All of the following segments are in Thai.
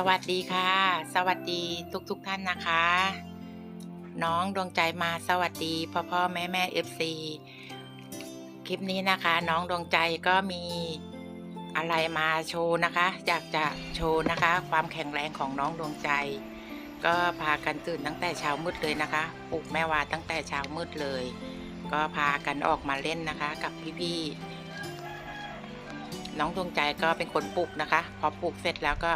สวัสดีค่ะ สวัสดีทุกๆทท่านนะคะ น้องดวงใจมาสวัสดีพ่อพ่อแม่แม่เอฟซีคลิปนี้นะคะ น้องดวงใจก็มีอะไรมาโชว์นะคะ อยากจะโชว์นะคะ ความแข็งแรงของน้องดวงใจ ก็พากันตื่นตั้งแต่เช้ามืดเลยนะคะปลุกแม่วาตั้งแต่เช้ามืดเลย ก็พากันออกมาเล่นนะคะ กับพี่ๆน้องดวงใจก็เป็นคนปลุกนะคะ พอปลุกเสร็จแล้วก็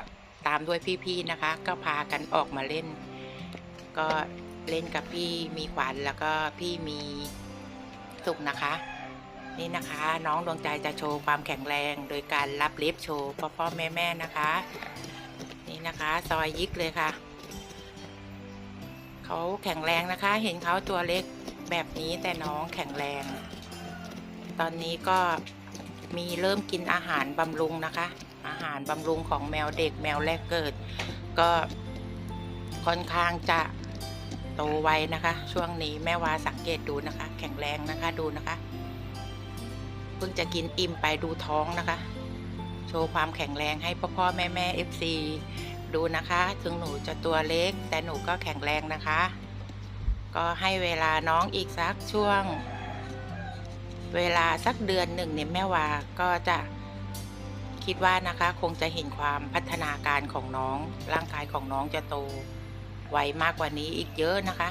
ตามด้วยพี่ๆนะคะ ก็พากันออกมาเล่น ก็เล่นกับพี่มีขวัญแล้วก็พี่มีสุขนะคะ นี่นะคะ น้องดวงใจจะโชว์ความแข็งแรง โดยการรับลิฟโชว์พ่อพ่อแม่แม่นะคะ นี่นะคะซอยยิกเลยค่ะเขาแข็งแรงนะคะ เห็นเขาตัวเล็กแบบนี้แต่น้องแข็งแรง ตอนนี้ก็มีเริ่มกินอาหารบำรุงนะคะ อาหารบำรุงของแมวเด็กแมวแรกเกิด ก็ค่อนข้างจะโตไวนะคะ ช่วงนี้แม่วาสังเกตดูนะคะ แข็งแรงนะคะดูนะคะเพิ่งจะกินอิ่มไปดูท้องนะคะ โชว์ความแข็งแรงให้พ่อพ่อแม่แม่เอฟซีดูนะคะ ถึงหนูจะตัวเล็ก แต่หนูก็แข็งแรงนะคะ ก็ให้เวลาน้องอีกสักช่วง เวลาสักเดือนหนึ่งเนี่ยแม่วาก็จะ คิดว่านะคะคงจะเห็นความพัฒนาการของน้อง ร่างกายของน้องจะโตไวมากกว่านี้อีกเยอะนะคะ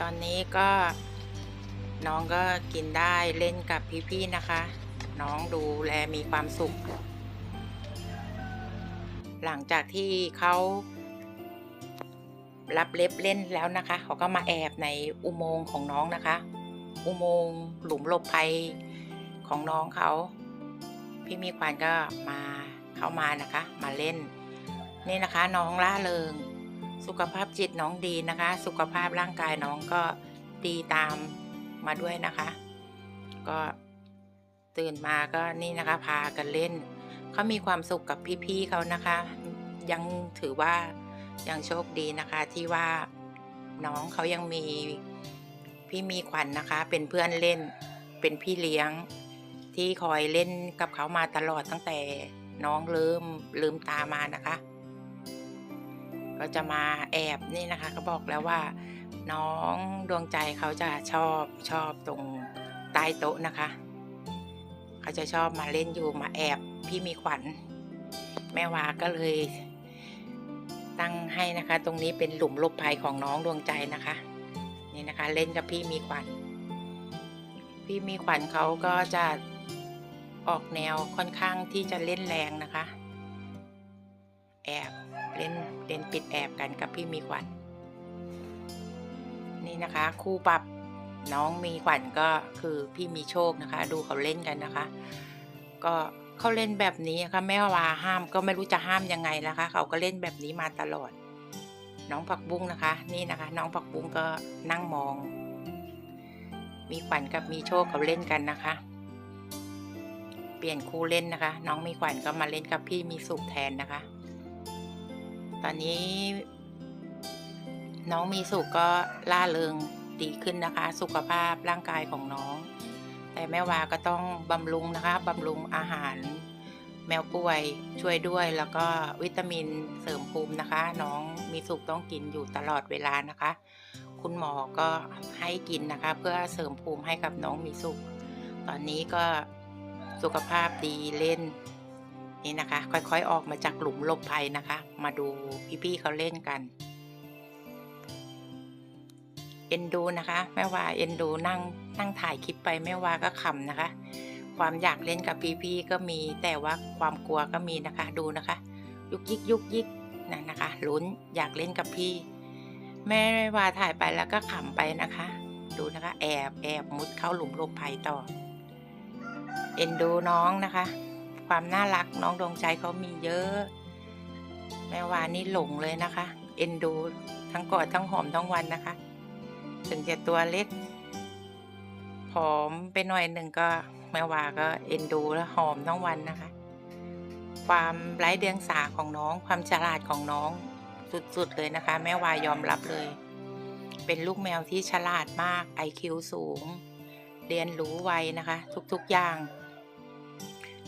ตอนนี้ก็น้องก็กินได้เล่นกับพี่ๆนะคะ น้องดูแลมีความสุข หลังจากที่เขารับเล็บเล่นแล้วนะคะ เขาก็มาแอบในอุโมงค์ของน้องนะคะ อุโมงค์หลุมหลบภัยของน้องเขา พี่มีขวัญก็มาเข้ามานะคะ มาเล่น นี่นะคะน้องล่าเริง สุขภาพจิตน้องดีนะคะ สุขภาพร่างกายน้องก็ดีตามมาด้วยนะคะ ก็ตื่นมาก็นี่นะคะ พากันเล่นเขามีความสุขกับพี่ๆเขานะคะ ยังถือว่ายังโชคดีนะคะที่ว่าน้องเขายังมีพี่มีขวัญนนะคะ เป็นเพื่อนเล่นเป็นพี่เลี้ยง ที่คอยเล่นกับเขามาตลอดตั้งแต่น้องลืมลืมตามานะคะ ก็จะมาแอบนี่นะคะเขาบอกแล้วว่า น้องดวงใจเขาจะชอบชอบตรงใต้โต๊ะนะคะ เขาจะชอบมาเล่นอยู่มาแอบพี่มีขวัญ แม่วาก็เลย ตั้งให้นะคะ ตรงนี้เป็นหลุมลบภัยของน้องดวงใจนะคะ นี่นะคะ เล่นกับพี่มีขวัญพี่มีขวัญเขาก็จะ ออกแนวค่อนข้างที่จะเล่นแรงนะคะ แอบเล่นเล่นปิดแอบกันกับพี่มีขวัญนี่นะคะ คู่ปรับน้องมีขวัญก็คือพี่มีโชคนะคะ ดูเขาเล่นกันนะคะ ก็เขาเล่นแบบนี้ค่ะแม่ว่าห้ามก็ไม่รู้จะห้ามยังไงนะคะ เขาก็เล่นแบบนี้มาตลอด น้องผักบุ้งนะคะ นี่นะคะ น้องผักบุ้งก็นั่งมอง มีขวัญกับมีโชคเขาเล่นกันนะคะ เปลี่ยนคู่เล่นนะคะ น้องมีขวัญก็มาเล่นกับพี่มีสุขแทนนะคะ ตอนนี้ น้องมีสุขก็ล่าเริงดีขึ้นนะคะ สุขภาพร่างกายของน้อง แต่แม่วาก็ต้องบำรุงนะคะบำรุงอาหาร แมวป่วยช่วยด้วยแล้วก็วิตามินเสริมภูมินะคะ น้องมีสุขต้องกินอยู่ตลอดเวลานะคะ คุณหมอก็ให้กินนะคะ เพื่อเสริมภูมิให้กับน้องมีสุข ตอนนี้ก็ สุขภาพดีเล่น นี่นะคะ ค่อยๆออกมาจากหลุมหลบภัยนะคะ มาดูพี่ๆเขาเล่นกันเอ็นดูนะคะแม่ว่าเอ็นดูนั่งนั่งถ่ายคลิปไปแม่ว่าก็ขำนะคะ ความอยากเล่นกับพี่ๆก็มีแต่ว่าความกลัวก็มีนะคะดูนะคะ ยุกยิกยุกยิกนั่นนะคะลุ้นอยากเล่นกับพี่ แม่ว่าถ่ายไปแล้วก็ขำไปนะคะ ดูนะคะ แอบแอบมุดเข้าหลุมหลบภัยต่อ เอ็นดูน้องนะคะ ความน่ารักน้องดวงใจเขามีเยอะ แม่วานี่หลงเลยนะคะ เอ็นดู ทั้งกอดทั้งหอมทั้งวันนะคะ ถึงจะตัวเล็กผอมไปหน่อยหนึ่งก็แม่วาก็เอ็นดูและหอมทั้งวันนะคะ ความไร้เดียงสาของน้อง ความฉลาดของน้องสุดๆเลยนะคะ แม่วายอมรับเลย เป็นลูกแมวที่ฉลาดมาก IQ สูง เรียนรู้ไวนะคะ ทุกๆอย่าง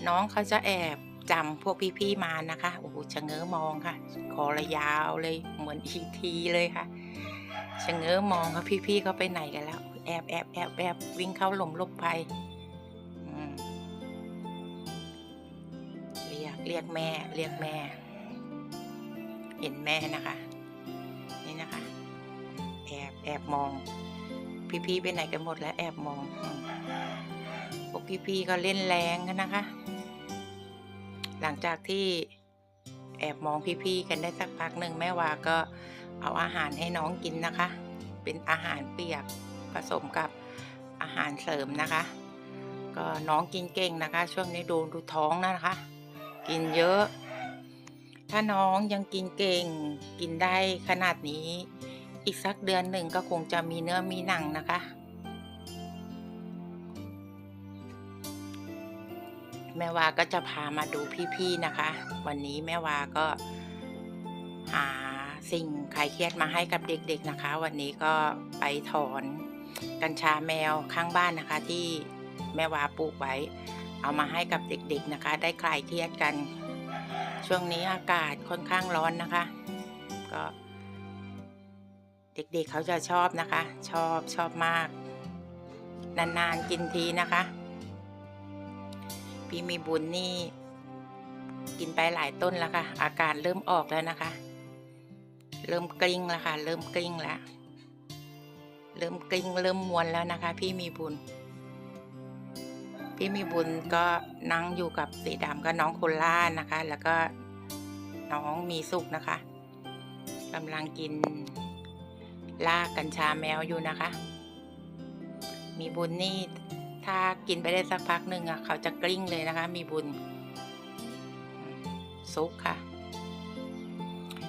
น้องเขาจะแอบจำพวกพี่ๆมานะคะโอ้โหชะเง้อมองค่ะ คอระยาวเลยเหมือนอีทีเลยค่ะชะเง้อมองค่ะพี่ๆเขาไปไหนกันแล้ว แอบแอบแอบแอบวิ่งเข้าหลมลบภัยเรียกเรียกแม่เรียกแม่ เห็นแม่นะคะ นี่นะคะ แอบแอบมอง พี่ๆไปไหนกันหมดแล้วแอบมองพวกพี่ๆก็เล่นแรงกันนะคะ ลังจากที่แอบมองพี่ๆกันได้สักพักหนึ่งแม่วาก็เอาอาหารให้น้องกินนะคะ เป็นอาหารเปียกผสมกับอาหารเสริมนะคะ ก็น้องกินเก่งนะคะ ช่วงนี้ดูดูท้องนะคะ กินเยอะ ถ้าน้องยังกินเก่ง กินได้ขนาดนี้ อีกสักเดือนหนึ่งก็คงจะมีเนื้อมีหนังนะคะ แม่วาก็จะพามาดูพี่ๆนะคะ วันนี้แม่วาก็หาสิ่งคลายเครียดมาให้กับเด็กๆนะคะ วันนี้ก็ไปถอนกัญชาแมวข้างบ้านนะคะ ที่แม่วาปลูกไว้ เอามาให้กับเด็กๆนะคะ ได้คลายเครียดกัน ช่วงนี้อากาศค่อนข้างร้อนนะคะ ก็ เด็กๆเขาจะชอบนะคะ ชอบชอบมาก นานๆกินทีนะคะ พี่มีบุญนี่กินไปหลายต้นแล้วค่ะ อาการเริ่มออกแล้วนะคะ เริ่มกลิ้งแล้วค่ะ เริ่มกลิ้งแล้ว เริ่มกลิ้งเริ่มมวนแล้วนะคะ พี่มีบุญ พี่มีบุญก็นั่งอยู่กับสีดำก็น้องโคล่านะคะ แล้วก็น้องมีสุขนะคะกำลังกินลากกัญชาแมวอยู่นะคะ มีบุญนี่ ถ้ากินไปได้สักพักหนึ่งอะเขาจะกลิ้งเลยนะคะ มีบุญซุกค่ะ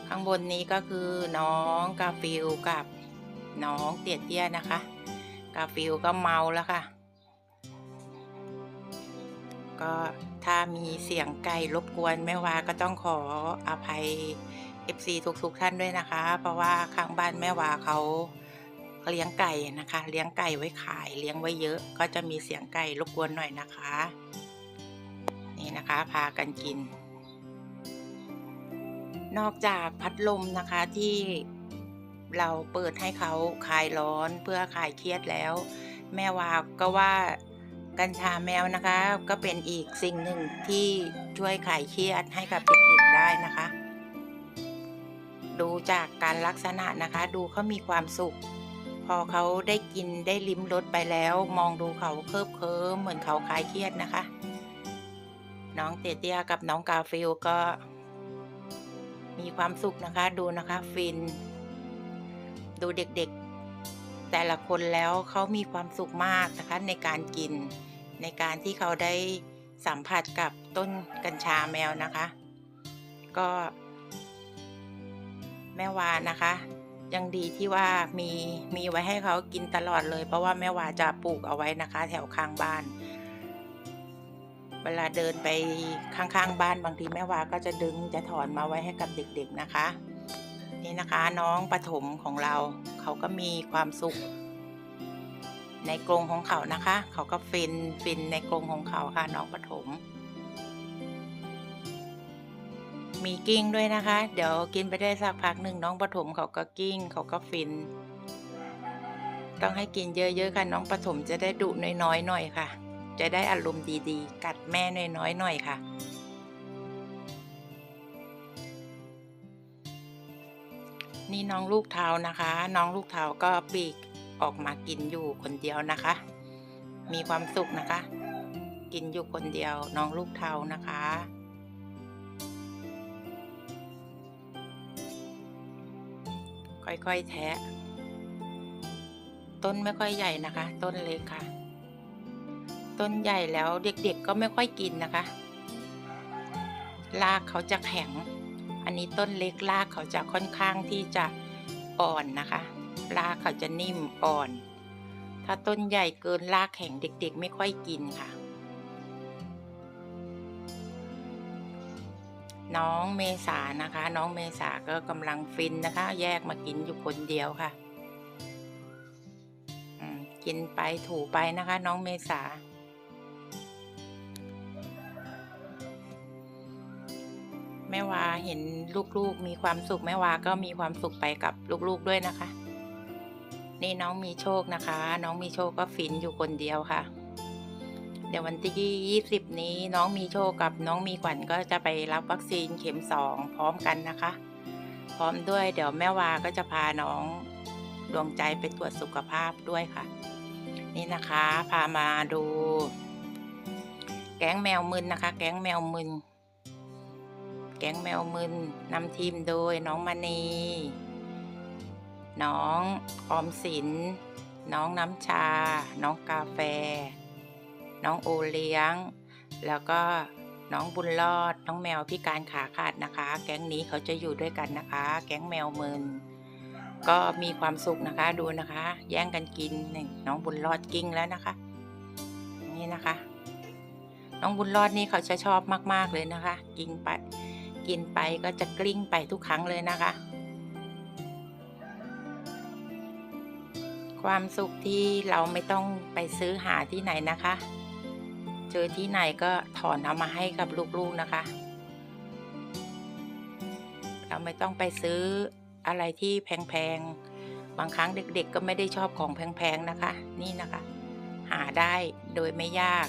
ข้างบนนี้ก็คือน้องกาฟิลกับน้องเตี้ยเตี้ยนะคะ กาฟิลก็เมาแล้วค่ะ ก็ถ้ามีเสียงไก่รบกวนแม่วาก็ต้องขออภัย FC ทุกๆท่านด้วยนะคะ เพราะว่าข้างบ้านแม่วาเขา เลี้ยงไก่นะคะ เลี้ยงไก่ไว้ขาย เลี้ยงไว้เยอะ ก็จะมีเสียงไก่รบกวนหน่อยนะคะ นี่นะคะพากันกิน นอกจากพัดลมนะคะที่เราเปิดให้เขาคลายร้อนเพื่อคลายเครียดแล้ว แม่วาก็ว่ากัญชาแมวนะคะ ก็เป็นอีกสิ่งหนึ่งที่ช่วยคลายเครียดให้กับเด็กๆได้นะคะ ดูจากการลักษณะนะคะ ดูเขามีความสุข พอเขาได้กินได้ลิ้มรสไปแล้ว มองดูเขาเคิบเคิมเหมือนเขาคลายเครียดนะคะ น้องเตียเตียกับน้องกาฟิลก็ มีความสุขนะคะดูนะคะ ฟิน ดูเด็กๆ แต่ละคนแล้วเขามีความสุขมากนะคะ ในการกิน ในการที่เขาได้สัมผัสกับต้นกัญชาแมวนะคะ ก็แม่วานะคะ ยังดีที่ว่ามีมีไว้ให้เขากินตลอดเลย เพราะว่าแม่วาจะปลูกเอาไว้นะคะ แถวข้างบ้าน เวลาเดินไปข้างๆบ้านบางทีแม่วาก็จะดึงจะถอนมาไว้ให้กับเด็กๆนะคะ นี่นะคะน้องปฐมของเรา เขาก็มีความสุข ในกรงของเขานะคะ เขาก็ฟินฟินในกรงของเขาค่ะน้องปฐม มีกิ้งด้วยนะคะ เดี๋ยวกินไปได้สักพักหนึ่งน้องปฐมเขาก็กิ้งเขาก็ฟิน ต้องให้กินเยอะๆค่ะ น้องปฐมจะได้ดุน้อยๆหน่อยค่ะ จะได้อารมณ์ดีๆ กัดแม่น้อยๆหน่อยค่ะนี่น้องลูกเทานะคะ น้องลูกเทาก็ปีกออกมากินอยู่คนเดียวนะคะ มีความสุขนะคะ กินอยู่คนเดียวน้องลูกเทานะคะ ค่อยๆแทะ ต้นไม่ค่อยใหญ่นะคะ ต้นเล็กค่ะ ต้นใหญ่แล้วเด็กๆก็ไม่ค่อยกินนะคะรากเขาจะแข็ง อันนี้ต้นเล็กรากเขาจะค่อนข้างที่จะอ่อนนะคะรากเขาจะนิ่มอ่อน ถ้าต้นใหญ่เกินรากแข็งเด็กๆ ไม่ค่อยกินค่ะ น้องเมษานะคะ น้องเมษาก็กำลังฟินนะคะ แยกมากินอยู่คนเดียวค่ะกินไปถูไปนะคะ น้องเมษาแม่วาเห็นลูกๆมีความสุขแม่วาก็มีความสุขไปกับลูกๆด้วยนะคะ นี่น้องมีโชคนะคะ น้องมีโชคก็ฟินอยู่คนเดียวค่ะ เดี๋ยววันที่ยี่สิบนี้น้องมีโชคกับน้องมีขวัญก็จะไปรับวัคซีนเข็มสองพร้อมกันนะคะ พร้อมด้วยเดี๋ยวแม่วาก็จะพาน้องดวงใจไปตรวจสุขภาพด้วยค่ะ นี่นะคะพามาดู แก๊งแมวมึนนะคะ แก๊งแมวมึน แก๊งแมวมึนนำทีมโดยน้องมณีน้องออมสิน น้องน้ำชา น้องกาแฟ น้องโอเลี้ยง แล้วก็น้องบุญรอด น้องแมวพิการขาขาดนะคะ แก๊งนี้เขาจะอยู่ด้วยกันนะคะ แก๊งแมวมึนก็มีความสุขนะคะดูนะคะ แย่งกันกินนี่น้องบุญรอดกิ้งแล้วนะคะ นี่นะคะ น้องบุญรอดนี่เขาจะชอบมาก ๆเลยนะคะ กินไป กินไปก็จะกลิ้งไปทุกครั้งเลยนะคะ ความสุขที่เราไม่ต้องไปซื้อหาที่ไหนนะคะ เจอที่ไหนก็ถอนเอามาให้กับลูกๆนะคะ เราไม่ต้องไปซื้ออะไรที่แพงๆ บางครั้งเด็กๆ ก็ไม่ได้ชอบของแพงๆนะคะ นี่นะคะ หาได้โดยไม่ยาก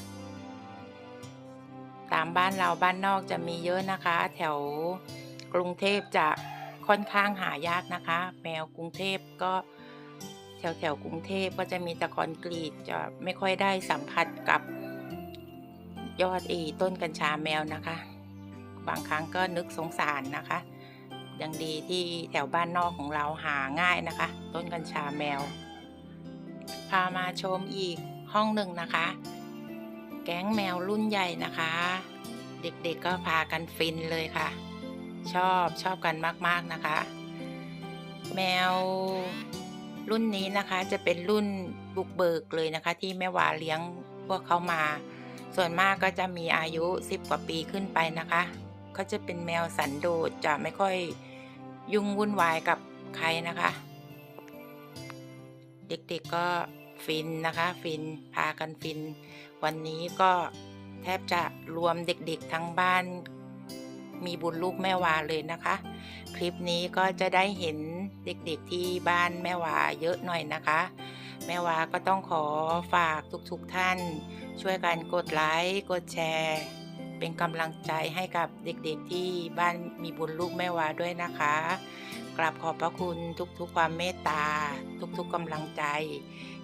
ตามบ้านเราบ้านนอกจะมีเยอะนะคะ แถวกรุงเทพจะค่อนข้างหายากนะคะ แมวกรุงเทพก็แถวแถวกรุงเทพก็จะมีต่คอนกรีตจะไม่ค่อยได้สัมผัสกับ ยอดอีต้นกัญชาแมวนะคะ บางครั้งก็นึกสงสารนะคะยังดีที่แถวบ้านนอกของเราหาง่ายนะคะ ต้นกัญชาแมว พามาชมอีกห้องหนึ่งนะคะ แก๊งแมวรุ่นใหญ่นะคะ เด็กๆก็พากันฟินเลยค่ะ ชอบชอบกันมากๆนะคะ แมวรุ่นนี้นะคะจะเป็นรุ่นบุกเบิกเลยนะคะ ที่แม่วาเลี้ยงพวกเขามา ส่วนมากก็จะมีอายุ 10 กว่าปีขึ้นไปนะคะเขาจะเป็นแมวสันโดษจะไม่ค่อยยุ่งวุ่นวายกับใครนะคะ เด็กๆก็ฟินนะคะ ฟินพากันฟิน วันนี้ก็แทบจะรวมเด็กๆทั้งบ้าน มีบุญลูกแม่วาเลยนะคะ คลิปนี้ก็จะได้เห็นเด็กๆที่บ้านแม่วาเยอะหน่อยนะคะ แม่วาก็ต้องขอฝากทุกๆท่าน ช่วยกันกดไลค์กดแชร์ เป็นกำลังใจให้กับเด็กๆที่บ้านมีบุญลูกแม่วาด้วยนะคะกราบขอบพระคุณทุกๆ ความเมตตา ทุกๆกำลังใจ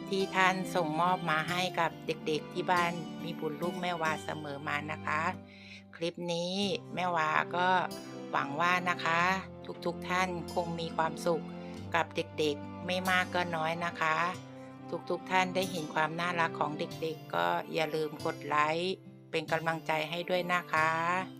ที่ท่านส่งมอบมาให้กับเด็กๆที่บ้านมีบุญลูกแม่วาเสมอมานะคะ คลิปนี้แม่วาก็หวังว่านะคะ ทุกๆท่านคงมีความสุขกับเด็กๆไม่มากก็น้อยนะคะ ทุกๆท่านได้เห็นความน่ารักของเด็กๆ ก็อย่าลืมกดไลค์เป็นกำลังใจให้ด้วยนะคะ